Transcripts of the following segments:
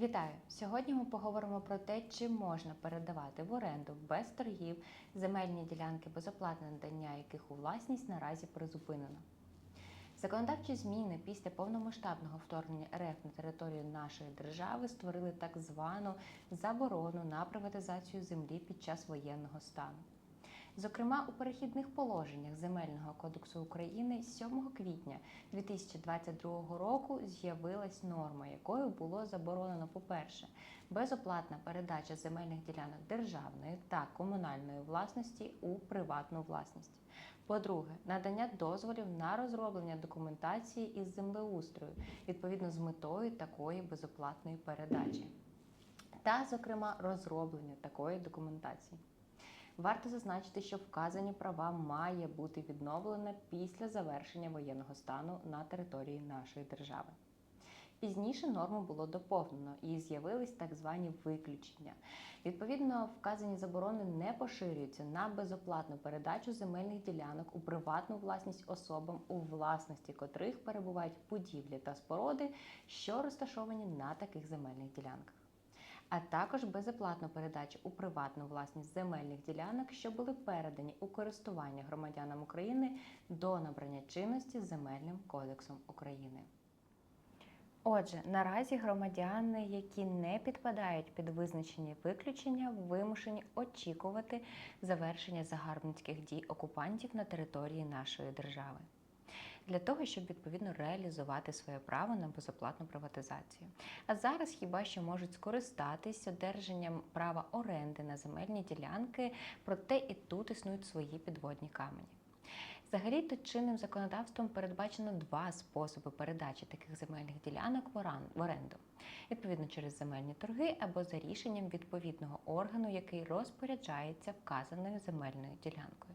Вітаю! Сьогодні ми поговоримо про те, чи можна передавати в оренду без торгів земельні ділянки безоплатне надання яких у власність наразі призупинено. Законодавчі зміни після повномасштабного вторгнення РФ на територію нашої держави створили так звану заборону на приватизацію землі під час воєнного стану. Зокрема, у перехідних положеннях Земельного кодексу України 7 квітня 2022 року з'явилась норма, якою було заборонено, по-перше, безоплатна передача земельних ділянок державної та комунальної власності у приватну власність. По-друге, надання дозволів на розроблення документації із землеустрою відповідно з метою такої безоплатної передачі, та, зокрема, розроблення такої документації. Варто зазначити, що вказані права має бути відновлено після завершення воєнного стану на території нашої держави. Пізніше норму було доповнено і з'явились так звані виключення. Відповідно, вказані заборони не поширюються на безоплатну передачу земельних ділянок у приватну власність особам, у власності котрих перебувають будівлі та споруди, що розташовані на таких земельних ділянках а також безоплатну передачу у приватну власність земельних ділянок, що були передані у користування громадянам України до набрання чинності Земельним кодексом України. Отже, наразі громадяни, які не підпадають під визначені виключення, вимушені очікувати завершення загарбницьких дій окупантів на території нашої держави для того, щоб відповідно реалізувати своє право на безоплатну приватизацію. А зараз хіба що можуть скористатись одержанням права оренди на земельні ділянки, проте і тут існують свої підводні камені. Взагалі, то чинним законодавством передбачено два способи передачі таких земельних ділянок в оренду. Відповідно, через земельні торги або за рішенням відповідного органу, який розпоряджається вказаною земельною ділянкою.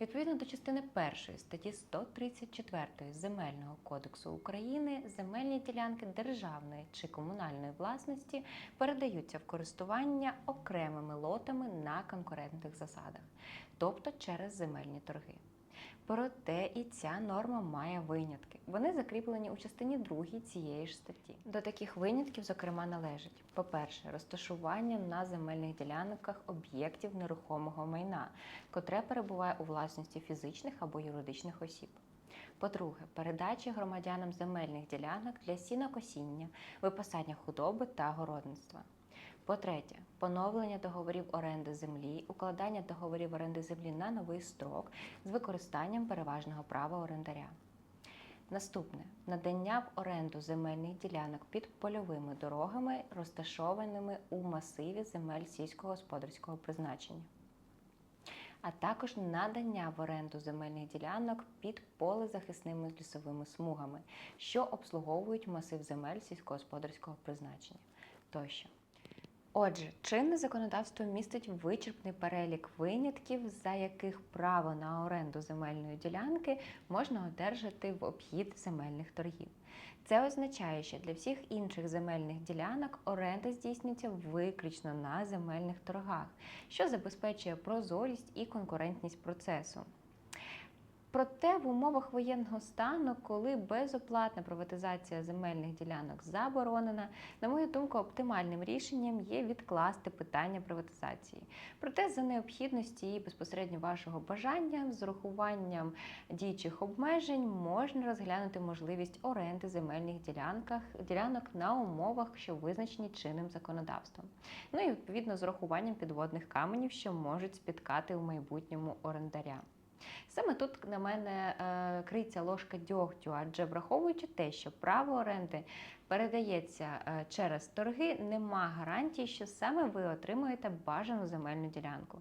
Відповідно до частини першої статті 134 Земельного кодексу України земельні ділянки державної чи комунальної власності передаються в користування окремими лотами на конкурентних засадах, тобто через земельні торги. Проте і ця норма має винятки. Вони закріплені у частині 2 цієї ж статті. До таких винятків, зокрема, належить: по-перше, розташування на земельних ділянках об'єктів нерухомого майна, котре перебуває у власності фізичних або юридичних осіб. По-друге, передача громадянам земельних ділянок для сінокосіння, випасання худоби та городництва. По-третє, поновлення договорів оренди землі, укладання договорів оренди землі на новий строк з використанням переважного права орендаря. Наступне надання в оренду земельних ділянок під польовими дорогами, розташованими у масиві земель сільськогосподарського призначення. А також надання в оренду земельних ділянок під полезахисними лісовими смугами, що обслуговують масив земель сільськогосподарського призначення тощо. Отже, чинне законодавство містить вичерпний перелік винятків, за яких право на оренду земельної ділянки можна одержати в обхід земельних торгів. Це означає, що для всіх інших земельних ділянок оренда здійснюється виключно на земельних торгах, що забезпечує прозорість і конкурентність процесу. Проте в умовах воєнного стану, коли безоплатна приватизація земельних ділянок заборонена, на мою думку, оптимальним рішенням є відкласти питання приватизації. Проте за необхідності і безпосередньо вашого бажання з урахуванням діючих обмежень можна розглянути можливість оренди земельних ділянках, ділянок на умовах, що визначені чинним законодавством. Ну і відповідно з урахуванням підводних каменів, що можуть спіткати у майбутньому орендаря. Саме тут на мене е, криється ложка дьогтю, адже враховуючи те, що право оренди передається е, через торги, нема гарантії, що саме ви отримуєте бажану земельну ділянку.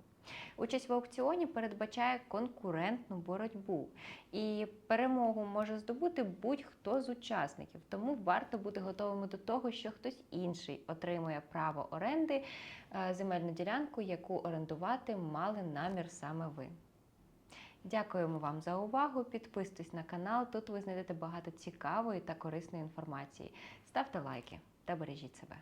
Участь в аукціоні передбачає конкурентну боротьбу, і перемогу може здобути будь-хто з учасників, тому варто бути готовими до того, що хтось інший отримує право оренди е, земельну ділянку, яку орендувати мали намір саме ви. Дякуємо вам за увагу. Підписуйтесь на канал, тут ви знайдете багато цікавої та корисної інформації. Ставте лайки та бережіть себе.